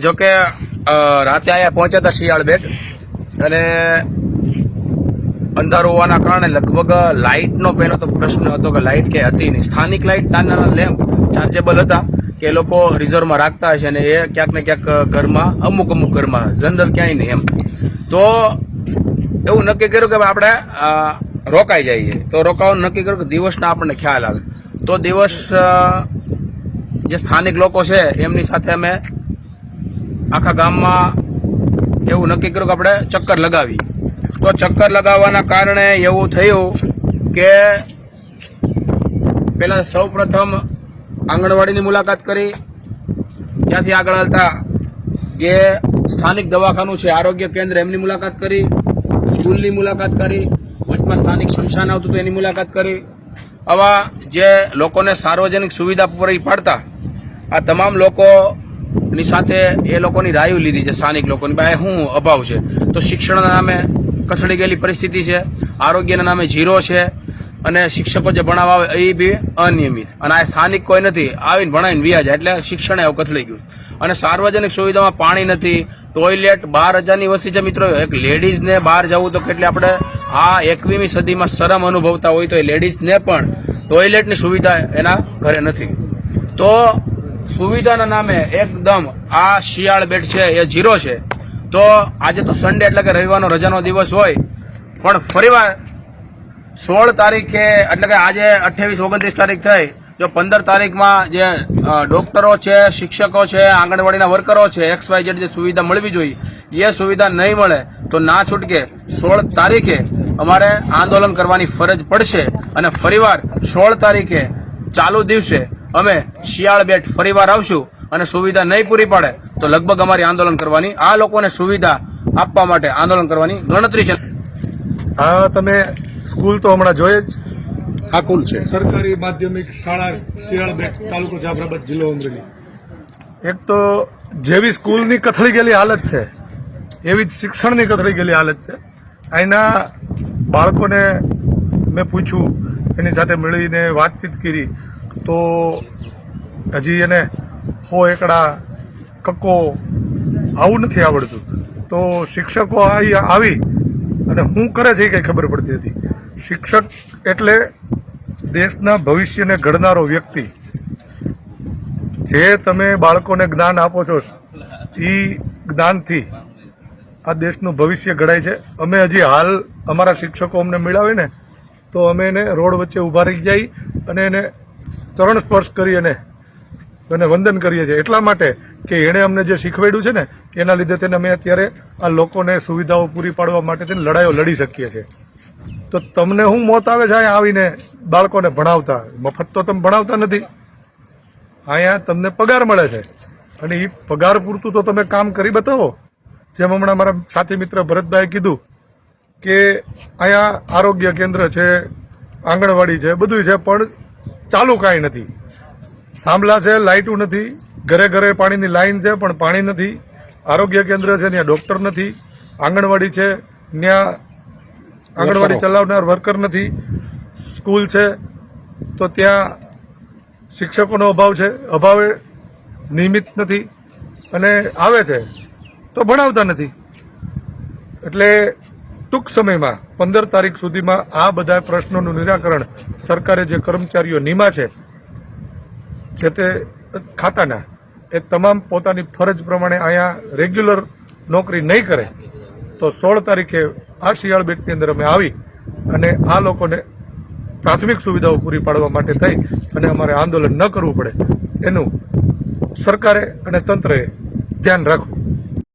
જોકે કે રાતે અહીંયા પહોંચ્યા હતા શિયાળ બેટ અને અંધારું હોવાના કારણે લગભગ લાઇટનો પહેલો તો પ્રશ્ન હતો કે લાઇટ કે હતી નહીં. સ્થાનિક લાઇટ નાના લેમ્પ ચાર્જેબલ હતા, કે એ લોકો રિઝર્વમાં રાખતા હશે અને એ ક્યાંક ને ક્યાંક ઘરમાં, અમુક અમુક ઘરમાં, જનરલ ક્યાંય નહીં એમ. તો એવું નક્કી કર્યું કે આપણે રોકાઈ જઈએ. તો રોકાવાનું નક્કી કર્યું કે દિવસના આપણને ખ્યાલ આવે. તો દિવસ જે સ્થાનિક લોકો છે, એમની સાથે અમે આખા ગામમાં એવું નક્કી કર્યું કે આપણે ચક્કર લગાવી. તો ચક્કર લગાવવાના કારણે એવું થયું કે પહેલાં સૌ પ્રથમ આંગણવાડીની મુલાકાત કરી. ત્યાંથી આગળ હાલતા જે સ્થાનિક દવાખાનું છે, આરોગ્ય કેન્દ્ર, એમની મુલાકાત કરી. સ્કૂલની મુલાકાત કરી. વચમાં સ્થાનિક સ્મશાન આવતું હતું, એની મુલાકાત કરી. આવા જે લોકોને સાર્વજનિક સુવિધા પૂરી પાડતા, આ તમામ લોકોની સાથે એ લોકોની રાયુ લીધી છે, સ્થાનિક લોકોની પાસે શું અભાવ છે? તો શિક્ષણના નામે કથળી ગયેલી પરિસ્થિતિ છે, આરોગ્યના નામે ઝીરો છે, અને શિક્ષકો જે ભણાવવા આવે એ બી અનિયમિત. અને આ સ્થાનિક કોઈ નથી, આવીને ભણાવીને વ્યાજ એટલે શિક્ષણ એવું કથળી ગયું. અને સાર્વજનિક સુવિધામાં પાણી નથી, ટોયલેટ બાર હજારની વસ્તી છે મિત્રો. એક લેડીઝને બહાર જવું તો કેટલી આપણે આ એકવીમી સદીમાં શરમ અનુભવતા હોય તો એ લેડીઝને પણ ટોયલેટની સુવિધા એના ઘરે નથી. તો સુવિધાના નામે એકદમ આ શિયાળ બેટ છે, એ ઝીરો છે. તો આજે તો સન્ડે એટલે કે રવિવારનો રજાનો દિવસ હોય, પણ ફરીવાર સોળ તારીખે, એટલે કે આજે અઠ્યાવીસ, ઓગણત્રીસ તારીખ થઈ, જો પંદર તારીખમાં જે ડોક્ટરો છે, શિક્ષકો છે, આંગણવાડીના વર્કરો છે એક્સ વાય જેડ જે સુવિધા મળવી જોઈએ, એ સુવિધા નહીં મળે, તો ના છૂટકે સોળ તારીખે અમારે આંદોલન કરવાની ફરજ પડશે અને ફરીવાર સોળ તારીખે ચાલુ દિવસે અમે શિયાળ બેટ ફરીવાર આવશું અને સુવિધા નહીં પૂરી પાડે તો લગભગ અમારી આંદોલન કરવાની આ લોકોને સુવિધા આપવા માટે આંદોલન કરવાની ગણતરી છે. આ તમે સ્કૂલ તો હમણાં જોઈએ જ. આ કુલ છે. સરકારી માધ્યમિક શાળા શિયાળ બેટ તાલુકો જાફરાબાદ જિલ્લો અમરેલી એક તો જેવી સ્કૂલની કથળી ગયેલી હાલત છે એવી જ શિક્ષણની કથળી ગયેલી હાલત છે. અહીંના બાળકોને મેં પૂછ્યું એની સાથે મળીને વાતચીત કરી. તો હજી એને હો, એકડા, કક્કો આવું નથી આવડતું. તો શિક્ષકો અહીં આવી અને હું કરે છે એ કંઈ ખબર પડતી હતી શિક્ષક એટલે દેશના ભવિષ્યને ઘડનારો વ્યક્તિ. જે તમે બાળકોને જ્ઞાન આપો છો એ જ્ઞાનથી આ દેશનું ભવિષ્ય ઘડાય છે. અમે હજી હાલ અમારા શિક્ષકો અમને મેળવે ને, તો અમે એને રોડ વચ્ચે ઊભા રહી જાય અને એને ચરણ સ્પર્શ કરી અને અને વંદન કરીએ છીએ. એટલા માટે કે એણે અમને જે શીખવાડ્યું છે ને, એના લીધે તેને અમે અત્યારે આ લોકોને સુવિધાઓ પૂરી પાડવા માટે તેને લડાઈઓ લડી શકીએ છીએ. તો તમને શું મોત આવે છે અહીંયા આવીને બાળકોને ભણાવતા, મફત તો તમે ભણાવતા નથી. અહીંયા તમને પગાર મળે છે. અને એ પગાર પૂરતું તો તમે કામ કરી બતાવો. જેમ હમણાં મારા સાથી મિત્ર ભરતભાઈએ કીધું કે અહીંયા આરોગ્ય કેન્દ્ર છે, આંગણવાડી છે બધું છે, પણ ચાલુ કાંઈ નથી. થાંભલા છે લાઇટું નથી ઘરે ઘરે પાણીની લાઈન છે પણ પાણી નથી. આરોગ્ય કેન્દ્ર છે ત્યાં ડોક્ટર નથી. આંગણવાડી છે ત્યાં આંગણવાડી ચલાવનાર વર્કર નથી. સ્કૂલ છે તો ત્યાં શિક્ષકોનો અભાવ છે. અભાવે નિયમિત નથી. અને આવે છે તો ભણાવતા નથી. એટલે ટૂંક સમયમાં પંદર તારીખ સુધીમાં આ બધા પ્રશ્નોનું નિરાકરણ સરકારે જે કર્મચારીઓ નીમા છે, જે તે ખાતાના, એ તમામ પોતાની ફરજ પ્રમાણે અહીંયા રેગ્યુલર નોકરી નહીં કરે, તો સોળ તારીખે આ શિયાળ બેટની અંદર અમે આવી અને આ લોકોને પ્રાથમિક સુવિધાઓ પૂરી પાડવા માટે થઈ અને અમારે આંદોલન ન કરવું પડે. એનું સરકારે અને તંત્રએ ધ્યાન રાખવું.